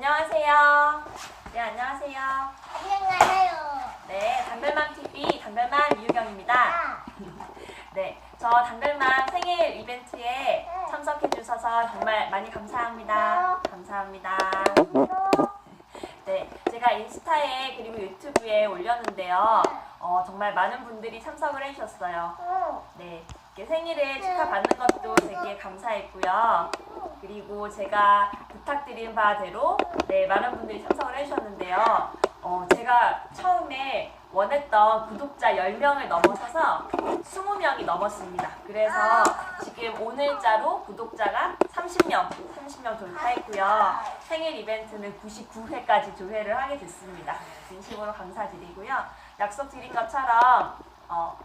안녕하세요. 네, 안녕하세요. 안녕하세요. 네, 당글맘 TV 당글맘 유경입니다. 아, 네, 저 당글맘 생일 이벤트에 참석해 주셔서 정말 많이 감사합니다. 감사합니다. 네, 제가 인스타에 그리고 유튜브에 올렸는데요. 어, 정말 많은 분들이 참석을 해주셨어요. 어, 네, 이렇게 생일을 축하받는 것도 되게 감사했고요. 그리고 제가 부탁드린 바대로 네, 많은 분들이 참석을 해주셨는데요. 어, 제가 처음에 원했던 구독자 10명을 넘어서서 20명이 넘었습니다. 그래서 지금 오늘자로 구독자가 30명, 30명 돌파했고요. 생일 이벤트는 99회까지 조회를 하게 됐습니다. 진심으로 감사드리고요. 약속 드린 것처럼 어,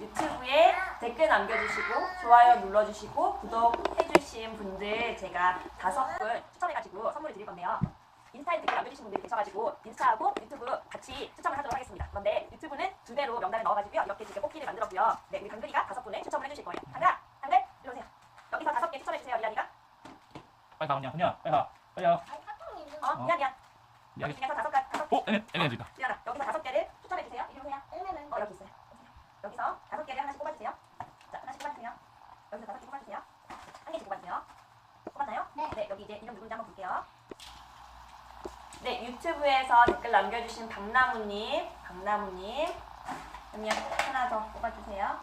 유튜브에 댓글 남겨주시고 좋아요 눌러주시고 구독해주신 분들 제가 다섯 분 추첨해가지고 선물을 드릴 건데요. 인스타에 댓글 남겨주신 분들이 계셔가지고 인스타하고 유튜브 같이 추첨을 하도록 하겠습니다. 그런데 유튜브는 두 배로 명단을 넣어가지고요. 이렇게 지금 뽑기를 만들었고요. 네, 우리 당근이가 다섯 분을 추첨을 해주실 거예요. 당근아, 당근, 이리 오세요. 여기서 다섯 개 추첨해주세요, 리안이가. 빨리 가 그냥 그냥 빨리 가 빨리 가 어, 거. 미안, 미안. 여기 중에서 다섯 가, 다섯 어? 애네 애네 저기다 리안아, 여기서 다섯 개를 추첨해주세요. 이리 오세요. 왜냐면 어, 여기 있어요. 여기서 다섯 개를 하나씩 뽑아주세요. 자, 하나씩 뽑아주세요. 여기서 다섯 개 뽑아주세요. 한 개씩 뽑아주세요. 네. 여기 이제 이름 누군지 한번 볼게요. 네, 유튜브에서 댓글 남겨주신 박나무님, 박나무님. 그러면 하나 더 뽑아주세요.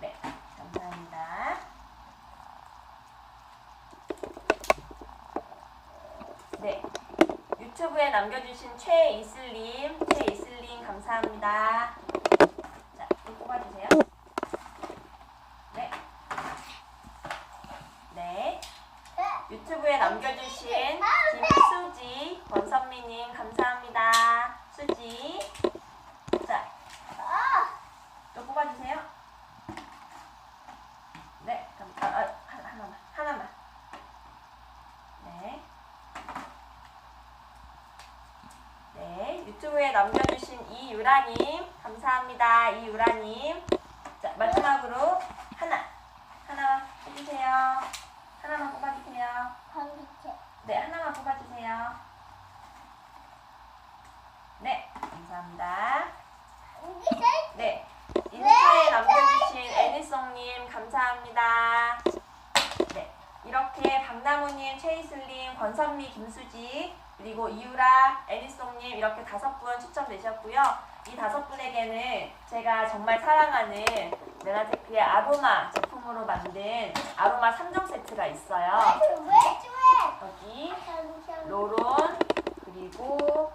네, 감사합니다. 네, 유튜브에 남겨주신 최이슬님, 최이슬님 감사합니다. 자, 또 뽑아주세요. 네. 네. 유튜브에 남겨주신 김수지, 권선미님 감사합니다. 수지. 자, 아, 또 뽑아주세요. 네, 감, 아, 아, 하나, 하나만, 하나만. 네. 남겨주신 이유라님, 감사합니다. 이유라님. 자, 마지막으로 하나, 하나 해주세요. 하나만 뽑아주세요. 네, 하나만 뽑아주세요. 네, 감사합니다. 건기체? 네, 인스타에 남겨주신 애니송님 감사합니다. 네, 박나무님, 최이슬님, 권선미, 김수지, 그리고 이유라, 애니송님 이렇게 다섯 분 추첨되셨고요. 이 다섯 분에게는 제가 정말 사랑하는 메나테크의 아로마 제품으로 만든 아로마 3종 세트가 있어요. 여기 로 로론, 그리고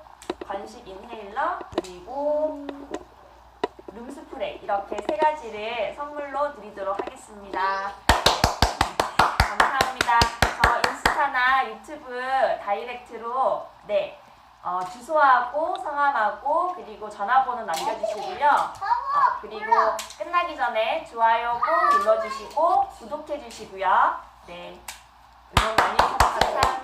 건식 인헤일러, 그리고 룸스프레이 이렇게 세 가지를 선물로 드리도록 하겠습니다. 감사합니다. 저 인스타나 유튜브 다이렉트로 네 어, 주소하고 성함하고 그리고 전화번호 남겨주시고요. 어, 그리고 끝나기 전에 좋아요 꼭 눌러주시고 구독해주시고요. 네 응원 많이 감사합니다.